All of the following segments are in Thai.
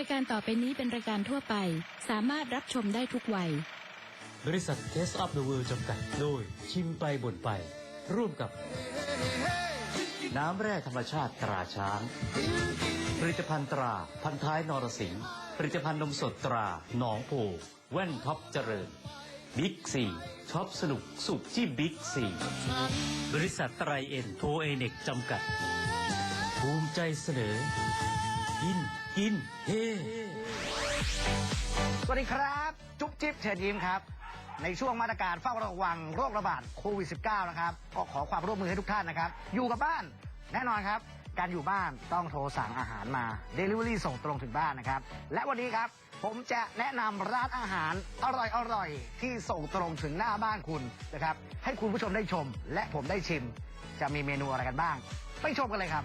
รายการต่อไปนี้เป็นรายการทั่วไป สามารถรับชมได้ทุกวัย บริษัท Taste of the World จำกัดโดย ชิมไปบ่นไป ร่วมกับ น้ำแร่ธรรมชาติตราช้าง ผลิตภัณฑ์ตราพันท้ายนรสิงห์ผลิตภัณฑ์นมสดตราหนองโพแว่นท็อปเจริญบิ๊กซีช็อปสนุกสุขที่บิ๊กซีบริษัทไตรเอ็นโทเอเน็กจำกัด ภูมิใจเสนอ กินกินเฮสวัสดีครับ จุ๊บจิ๊บเชิญยิ้มครับ ในช่วงมาตรการเฝ้าระวังโรคระบาดโควิด -19 นะครับ ก็ขอความร่วมมือให้ทุกท่านนะครับ อยู่กับบ้านแน่นอนครับ การอยู่บ้านต้องโทรสั่งอาหารมา Delivery ส่งตรงถึงบ้านนะครับ และวันนี้ครับ ผมจะแนะนำร้านอาหารอร่อยๆที่ส่งตรงถึงหน้าบ้านคุณนะครับ ให้คุณผู้ชมได้ชม และผมได้ชิม จะมีเมนูอะไรกันบ้าง ไปชมกันเลยครับ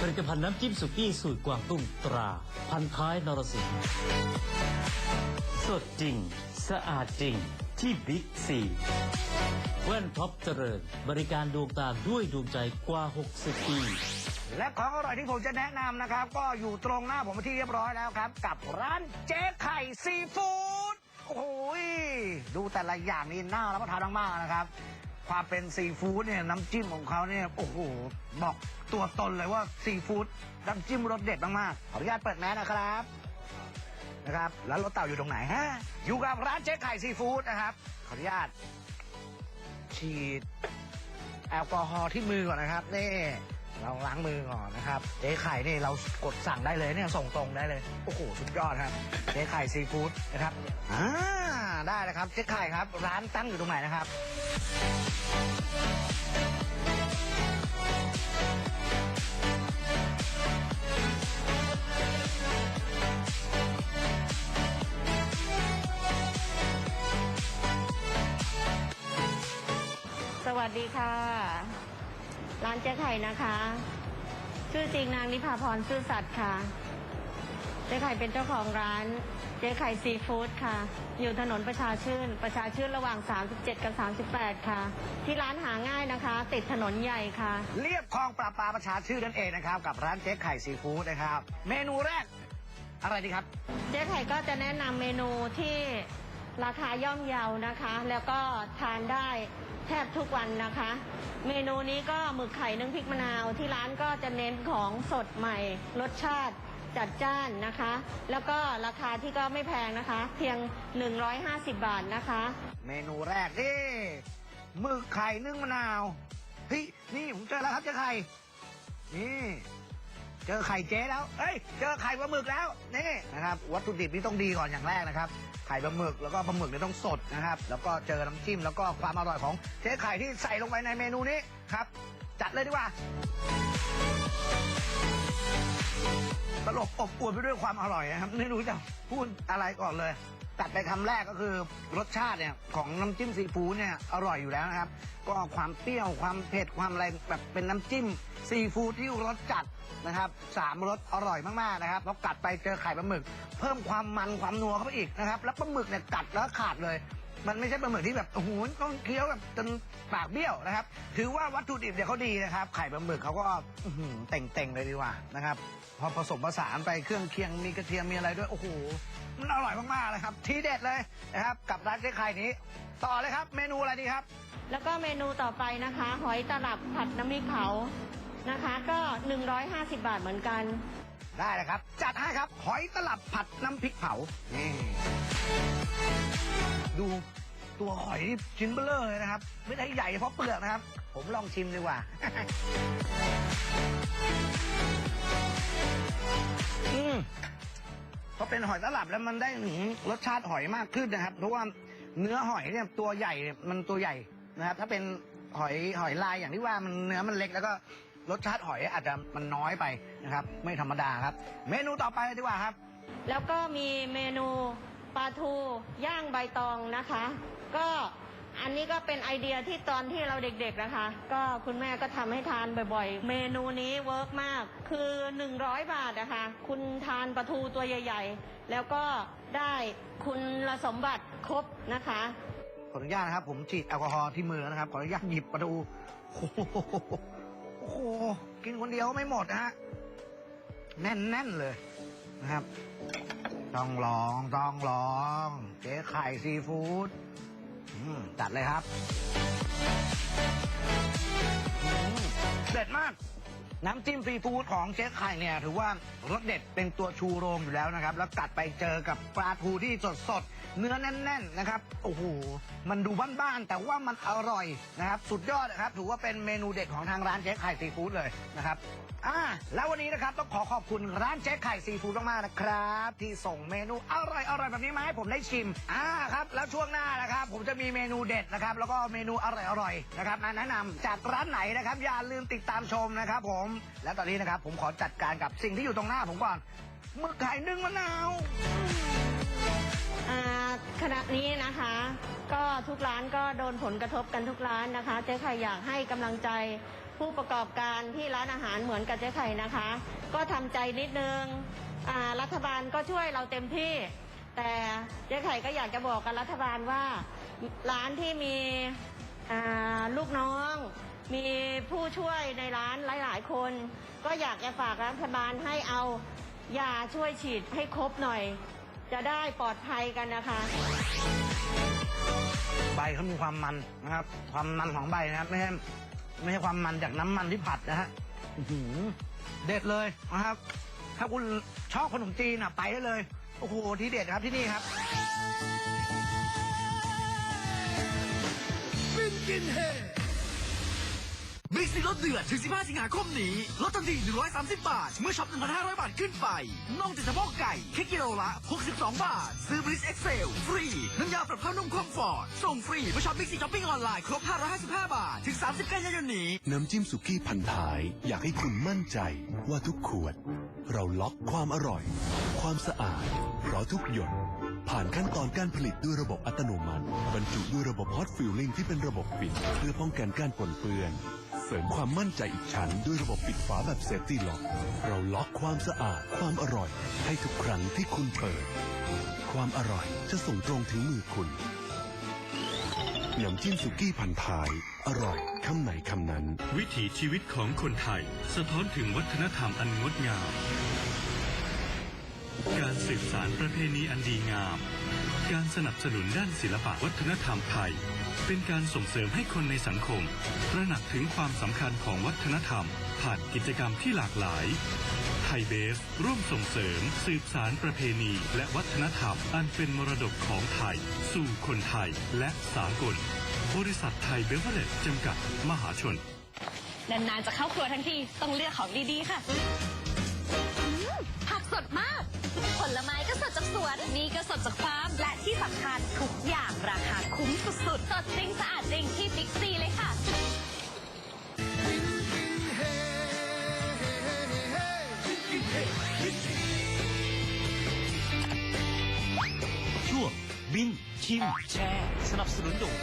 ผลิตภัณฑ์น้ำจิ้มสุกี้สูตรกวางตุ้งตรา พันท้ายนรสิงห์สดจริง สะอาดจริง ที่บิ๊กซีแว่นท็อปเจริญ บริการดวงตาด้วยดวงใจกว่า 60 ปี และของอร่อยที่ผมจะแนะนำนะครับ ก็อยู่ตรงหน้าผมเป็นที่เรียบร้อยแล้วครับ กับร้านเจ๊ไข่ซีฟู้ด โอ้โหยดูแต่ละอย่างนี่น่ารับประทานมากๆนะครับ ความเป็นซีฟู้ดเนี่ยน้ำจิ้มของเขาเนี่ยโอ้โหบอกตัวตนเลยว่าซีฟู้ดน้ำจิ้มรสเด็ดมากๆขออนุญาตเปิดแมสนะครับนะครับ แล้วรถเต่าอยู่ตรงไหนฮะอยู่กับร้านเจ๊ไข่ซีฟู้ดนะครับ ขออนุญาตฉีดแอลกอฮอล์ที่มือก่อนนะครับนี่ เราล้างมือก่อนนะครับเจ๊ไข่นี่เรากดสั่งได้เลยเนี่ยส่งตรงได้เลยโอ้โหสุดยอดครับเจ๊ไข่ซีฟู้ดนะครับอ่าได้เลยครับเจ๊ไข่ครับร้านตั้งอยู่ตรงไหนนะครับ สวัสดีค่ะ ร้านเจ๊ไข่นะคะ ชื่อจริงนางนิพาพรซื่อสัตย์ค่ะ เจ๊ไข่เป็นเจ้าของร้าน เจ๊ไข่ซีฟู้ดค่ะ อยู่ถนนประชาชื่น ประชาชื่นระหว่าง 37 กับ 38 ค่ะ ที่ร้านหาง่ายนะคะ ติดถนนใหญ่ค่ะ เรียบคลองปลาปลาประชาชื่อนั่นเองนะครับ กับร้านเจ๊ไข่ซีฟู้ดนะครับ เมนูแรก อะไรดีครับ เจ๊ไข่ก็จะแนะนำเมนูที่ราคาย่อมเยานะคะ แล้วก็ทานได้ แทบทุกวันนะคะ เมนูนี้ก็หมึกไข่นึ่งพริกมะนาวที่ร้านก็จะเน้นของสดใหม่ รสชาติจัดจ้านนะคะ แล้วก็ราคาที่ก็ไม่แพงนะคะ เพียง 150 บาทนะคะ เมนูแรกนี่หมึกไข่นึ่งมะนาวเฮ้ยนี่ผมเจอแล้วครับเจ๊ไข่นี่ เจอไข่เจ๊แล้ว เอ้ย เจอไข่ปลาหมึกแล้ว นี่นะครับ วัตถุดิบนี่ต้องดีก่อนอย่างแรกนะครับ ไข่ปลาหมึกแล้วก็ปลาหมึกเนี่ยต้องสดนะครับ แล้วก็เจอน้ำจิ้มแล้วก็ความอร่อยของเจ๊ไข่ที่ใส่ลงไปในเมนูนี้ครับ จัดเลยดีกว่า ตลบอบอวลไปด้วยความอร่อยนะครับ ไม่รู้จะพูดอะไรก่อนเลย ตัดไปคำแรกก็คือรสชาติเนี่ยของน้ำจิ้มซีฟู้ดเนี่ยอร่อยอยู่แล้วนะครับ ก็ความเปรี้ยวความเผ็ดความอะไรแบบเป็นน้ำจิ้มซีฟู้ดที่รสจัดนะครับสามรสอร่อยมากๆนะครับพอกัดไปเจอไข่ปลาหมึก เพิ่มความมันความนัวเข้าไปอีกนะครับ แล้วปลาหมึกเนี่ยกัดแล้วขาดเลย มันไม่ใช่ปลาหมึกที่แบบโอ้โหต้องเคี้ยวแบบจนปากเบี้ยวนะครับ ถือว่าวัตถุดิบเนี่ยเขาดีนะครับไข่ปลาหมึกเขาก็อื้อหือเต่งๆเลยดีกว่านะครับพอผสมผสานไปเครื่องเคียงมีกระเทียมมีอะไรด้วยโอ้โหมันอร่อยมากๆเลยครับทีเด็ดเลยนะครับกับร้านเจ๊ไข่นี้ ต่อเลยครับ เมนูอะไรดีครับ แล้วก็เมนูต่อไปนะคะ หอยตลับผัดน้ำพริกเผานะคะ ก็ 150 บาทเหมือนกัน ได้เลยครับ จัดให้ครับ หอยตลับผัดน้ำพริกเผานี่ดู ตัวหอยนี่ชิ้นเบลอเลยนะครับ ไม่ได้ใหญ่เฉพาะเปลือกนะครับ ผมลองชิมดีกว่า อืมพอเป็นหอยตลับแล้วมันได้หืมรสชาติหอยมากขึ้นนะครับ เพราะว่าเนื้อหอยเนี่ยตัวใหญ่เนี่ยมันตัวใหญ่นะครับ ถ้าเป็นหอยหอยลายอย่างที่ว่ามันเนื้อมันเล็กแล้วก็รสชาติหอยอาจจะมันน้อยไปนะครับ ไม่ธรรมดาครับ เมนูต่อไปเลยดีกว่าครับ แล้วก็มีเมนูปลาทูย่างใบตองนะคะ ก็อันนี้ก็เป็นไอเดียที่ตอนที่เราเด็กๆนะคะ ก็คุณแม่ก็ทำให้ทานบ่อยๆ เมนูนี้เวิร์กมาก คือ 100 บาทนะคะ คุณทานปลาทูตัวใหญ่ ๆ แล้วก็ได้คุณสมบัติครบนะคะ ขออนุญาตนะครับ ผมฉีดแอลกอฮอล์ที่มือนะครับ ขออนุญาตหยิบมาดูโอ้โหโอ้โหกินคนเดียวไม่หมดนะฮะแน่นๆเลยนะครับ ต้องลองต้องลอง เจ๊ไข่ซีฟู้ด จัดเลยครับเด็ดมาก น้ำจิ้มซีฟู้ดของเจ๊ไข่เนี่ยถือว่ารสเด็ดเป็นตัวชูโรงอยู่แล้วนะครับ แล้วกัดไปเจอกับปลาทูที่สดสดๆเนื้อแน่น ๆนะครับโอ้โหมันดูบ้านๆแต่ว่ามันอร่อยนะครับ สุดยอดนะครับ ถือว่าเป็นเมนูเด็ดของทางร้านเจ๊ไข่ซีฟู้ดเลยนะครับอ่าแล้ววันนี้นะครับต้องขอขอบคุณร้านเจ๊ไข่ซีฟู้ดมากๆนะครับ ที่ส่งเมนูอร่อยๆแบบนี้มาให้ผมได้ชิมอ่าครับแล้วช่วงหน้านะครับผมจะมีเมนูเด็ดนะครับ แล้วก็เมนูอร่อยๆนะครับมาแนะนำจากร้านไหนนะครับ อย่าลืมติดตามชมนะครับผมและตอนนี้นะครับ ผมขอจัดการกับสิ่งที่อยู่ตรงหน้าผมก่อนหมึกไข่นึ่งมะนาวอ่าขณะนี้นะคะ ก็ทุกร้านก็โดนผลกระทบกันทุกร้านนะคะ เจ๊ไข่อยากให้กำลังใจผู้ประกอบการที่ร้านอาหารเหมือนกับเจ๊ไข่นะคะ ก็ทำใจนิดนึงอ่ารัฐบาลก็ช่วยเราเต็มที่ แต่เจ๊ไข่ก็อยากจะบอกกับรัฐบาลว่า ร้านที่มีอ่าลูกน้อง มีผู้ช่วยในร้านหลาย ๆ คน ก็อยากจะฝากรัฐบาลให้เอายาช่วยฉีดให้ครบหน่อย จะได้ปลอดภัยกันนะคะ ใบเขามีความมันนะครับ ความมันของใบนะครับ ไม่ใช่ไม่ใช่ความมันจากน้ำมันที่ผัดนะฮะอื้อหือเด็ดเลยนะครับ ถ้าคุณชอบขนมจีนอะไปได้เลย โอ้โหที่เด็ดครับที่นี่ครับบิ๊ก ซีลดเดือดถึง 15 สิงหาคมนี้ลดทันที130 บาท เมื่อช็อป 1,500 บาทขึ้นไปน่องติดสะโพกไก่แค่กิโลละ 62 บาท ซื้อบริสเอ็กเซลฟรีน้ำยาปรับผ้านุ่มคอมฟอร์ตส่งฟรีเมื่อช็อปบิ๊กซีช้อปปิ้งออนไลน์ครบ 555 บาท ถึง 30 กันยายนนี้ น้ำจิ้มสุกี้พันท้าย อยากให้คุณมั่นใจว่าทุกขวด เราล็อกความอร่อย ความสะอาดเพราะทุกหยดผ่านขั้นตอนการผลิตด้วยระบบอัตโนมัติ บรรจุด้วยระบบฮอตฟิลลิ่งที่เป็นระบบปิด เพื่อป้องกันการปนเปื้อน ริมความมั่นใจอีกชั้นด้วยระบบปิดฝาแบบเซฟตี้ล็อก เราล็อกความสะอาดความอร่อย ให้ทุกครั้งที่คุณเปิด ความอร่อยจะส่งตรงถึงมือคุณน้ำจิ้มสุกี้พันท้าย อร่อยคำไหนคำนั้น วิถีชีวิตของคนไทย สะท้อนถึงวัฒนธรรมอันงดงาม การสืบสารประเพณีอันดีงาม การสนับสนุนด้านศิลปวัฒนธรรมไทย เป็นการส่งเสริมให้คนในสังคม ตระหนักถึงความสำคัญของวัฒนธรรม ผ่านกิจกรรมที่หลากหลาย ไทยเบฟร่วมส่งเสริม สืบสารประเพณีและวัฒนธรรม อันเป็นมรดกของไทย สู่คนไทยและสากล บริษัทไทยเบเวอร์เรจจำกัดมหาชน นานๆจะเข้าครัวทั้งทีต้องเลือกของดีๆค่ะ อืมผักสดมาก ผลไม้ก็สดจากสวน นี่ก็สดจากฟาร์ม และที่สำคัญทุกอย่างราคาคุ้มสุดๆ สดจริงสะอาดจริงที่บิ๊กซีเลยค่ะ ช่วงบินชิมแชร์สนับสนุนโดย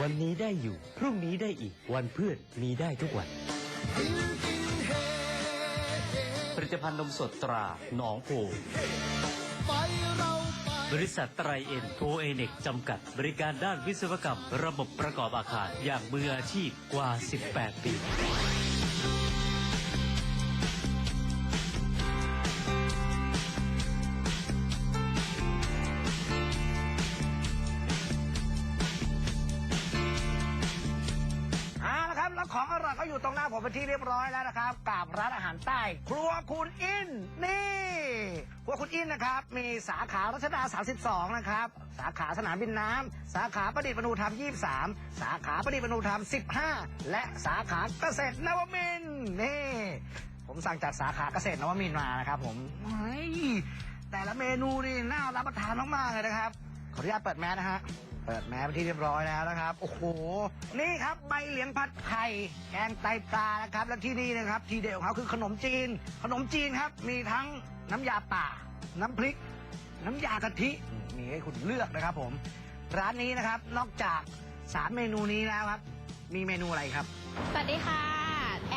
วันนี้ได้อยู่ พรุ่งนี้ได้อีก วันเพื่อนมีได้ทุกวันผ ลิตภัณฑ์นมสดตราหนองโพบริษัทไตรเอ็นโอเอเน็กจำกัด บริการด้านวิศวกรรม ระบบประกอบอาคารอย่างมืออาชีพกว่า 18 ปี อยู่ตรงหน้าผมเป็นที่เรียบร้อยแล้วนะครับกับร้านอาหารใต้ ครัวคุณอินนี่ ครัวคุณอินนะครับมีสาขารัชดา 32 นะครับสาขาสนามบินน้ำสาขาประดิษฐ์มนูธรรม 23 สาขาประดิษฐ์มนูธรรม 15 และสาขาเกษตรนวมินนี่ผมสั่งจากสาขาเกษตรนวมินมานะครับผมแต่ละเมนูนี่น่ารับประทานมากๆเลยนะครับขออนุญาตเปิดแมสนะฮะ เปิดแม้ไปนที่เรียบร้อยแล้วนะครับ โอ้โห นี่ครับใบเหลียงผัดไข่ แกงไตปลานะครับ และที่นี่นะครับ ทีเด็ดของเขาคือขนมจีน ขนมจีนครับ มีทั้งน้ำยาป่า น้ำพริก น้ำยากะทิ มีให้คุณเลือกนะครับผม ร้านนี้นะครับ นอกจากสามเมนูนี้แล้วครับ มีเมนูอะไรครับ สวัสดีค่ะ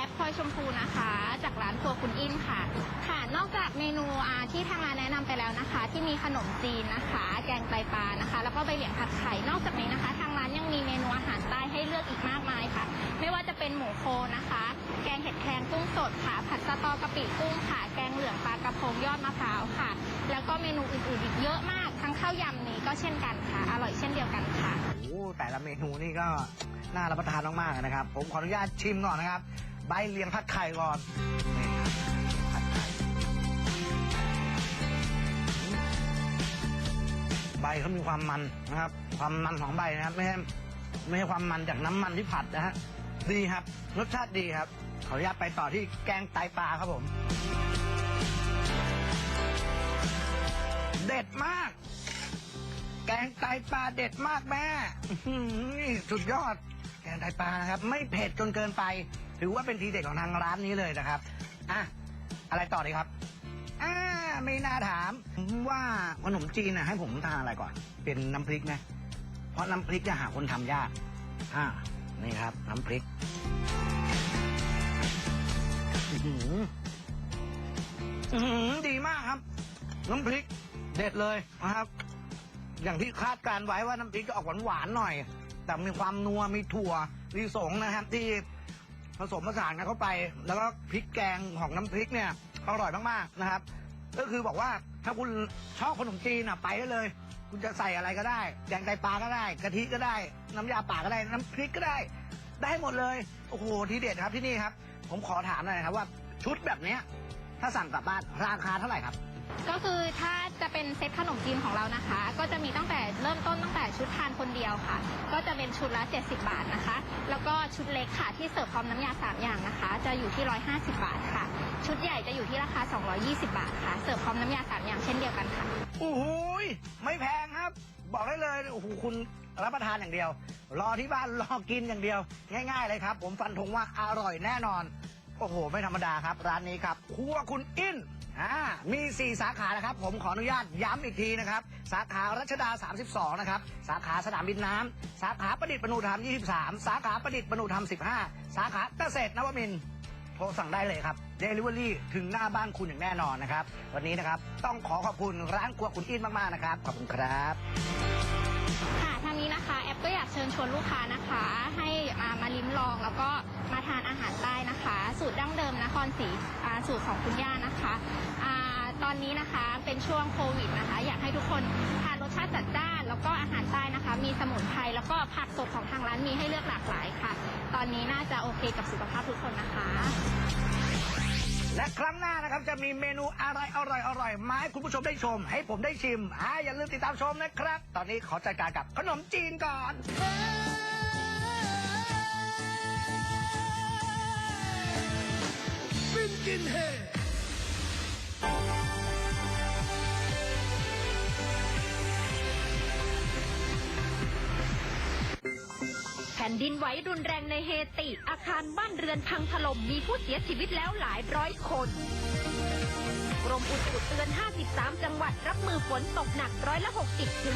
แอปพลอยชมพูนะคะ จากร้านครัวคุณอินค่ะ ค่ะ นอกจากเมนูอาที่ทางร้านแนะนำไปแล้วนะคะ ที่มีขนมจีนนะคะ แกงไตปลานะคะ แล้วก็ใบเหลียงเหลียงผัดไข่ นอกจากนี้นะคะ ทางร้านยังมีเมนูอาหารใต้ให้เลือกอีกมากมายค่ะ ไม่ว่าจะเป็นหมูโคนะคะ แกงเห็ดแครงกุ้งสดค่ะ ผัดสะตอกะปิกุ้งค่ะ แกงเหลืองปลากระพงยอดมะพร้าวค่ะ แล้วก็เมนูอื่นๆอีกเยอะมาก ทั้งข้าวยำนี้ก็เช่นกันค่ะ อร่อยเช่นเดียวกันค่ะ โอ้แต่ละเมนูนี่ก็น่ารับประทานมากๆนะครับ ผมขออนุญาตชิมก่อนนะครับ ใบเลียงผัดไข่ก่อนนี่ครับผัดไข่ใบเขามีความมันนะครับ ความมันของใบนะครับ ไม่ใช่ไม่ใช่ความมันจากน้ำมันที่ผัดนะฮะดีครับ รสชาติดีครับ ขออนุญาตไปต่อที่แกงไตปลาครับผม เด็ดมาก แกงไตปลาเด็ดมากแม่อื้อหือสุดยอด แกงไตปลานะครับ ไม่เผ็ดจนเกินไป ถือว่าเป็นทีเด็ดของทางร้านนี้เลยนะครับอะอะไรต่อดีครับอ่าไม่น่าถามว่าขนมจีนน่ะให้ผมทานอะไรก่อน เป็นน้ำพริกนะเพราะน้ำพริกจะหาคนทำยากอ่านี่ครับ น้ำพริกอื้อหืออื้อหือดีมากครับ น้ำพริก เด็ดเลยนะครับ อย่างที่คาดการไว้ว่าน้ำพริกจะออกหวานๆหน่อย แต่มีความนัวมีถั่วมีสงนะครับ ที่ ผสมผสานกันเข้าไป แล้วก็พริกแกงของน้ำพริกเนี่ยอร่อยมากๆนะครับ ก็คือบอกว่าถ้าคุณชอบขนมจีนอะไปได้เลย คุณจะใส่อะไรก็ได้แกงไตปลาก็ได้กะทิก็ได้ น้ำยาป่าก็ได้น้ำพริกก็ได้ ได้หมดเลยโอ้โหทีเด็ดครับที่นี่ครับ ผมขอถามหน่อยนะครับว่าชุดแบบเนี้ยถ้าสั่งกลับบ้านราคาเท่าไหร่ครับ ก็คือถ้าจะเป็นเซตขนมจีนของเรานะคะ ก็จะมีตั้งแต่เริ่มต้นตั้งแต่ชุดทานคนเดียวค่ะ ก็จะเป็นชุดละ 70 บาทนะคะ ชุดเล็กค่ะ ที่เสิร์ฟพร้อมน้ำยา 3 อย่างนะคะ จะอยู่ที่ 150 บาทค่ะ ชุดใหญ่จะอยู่ที่ราคา 220 บาทค่ะ เสิร์ฟพร้อมน้ำยา 3 อย่างเช่นเดียวกันค่ะ โอ้โหยไม่แพงครับ บอกได้เลยโอ้โหคุณรับประทานอย่างเดียว รอที่บ้านรอกินอย่างเดียว ง่าย ๆ เลยครับ ผมฟันธงว่าอร่อยแน่นอน โอ้โห ไม่ธรรมดาครับ ร้านนี้ครับครัวคุณอิน อ่ามี 4 สาขานะครับ ผมขออนุญาตย้ำอีกทีนะครับ สาขารัชดา 32 นะครับ สาขาสนามบินน้ำ สาขาประดิษฐ์ประนูธรรม 23 สาขาประดิษฐ์ประนูธรรม 15 สาขาเกษตรนวมินทร์โทรสั่งได้เลยครับ Delivery ถึงหน้าบ้านคุณอย่างแน่นอนนะครับ วันนี้นะครับต้องขอขอบคุณร้านครัวคุณอินมากๆนะครับ ขอบคุณครับ ค่ะทางนี้นะคะแอปก็อยากเชิญชวนลูกค้านะคะ ให้มามาลิ้มลองแล้วก็มาทานอาหารใต้นะคะ สูตรดั้งเดิมนครศรีอ่าสูตรของคุณย่านะคะอาตอนนี้นะคะเป็นช่วงโควิดนะคะ อยากให้ทุกคนทานรสชาติจัดจ้านแล้วก็อาหารใต้นะคะ มีสมุนไพรแล้วก็ผักสดของทางร้านมีให้เลือกหลากหลายค่ะ ตอนนี้น่าจะโอเคกับสุขภาพทุกคนนะคะ และครั้งหน้านะครับจะมีเมนูอะไรอร่อยอร่อยๆมาให้คุณผู้ชมได้ชม ให้ผมได้ชิมอ่าอย่าลืมติดตามชมนะครับ ตอนนี้ขอจัดการกับขนมจีนก่อนแผ่น ดินไหวรุนแรงในเฮติ อาคารบ้านเรือนพังถล่มมีผู้เสียชีวิตแล้วหลายร้อยคนกรมอุตุเตือน 53 จังหวัดรับมือฝนตกหนักร้อยละ60ถึง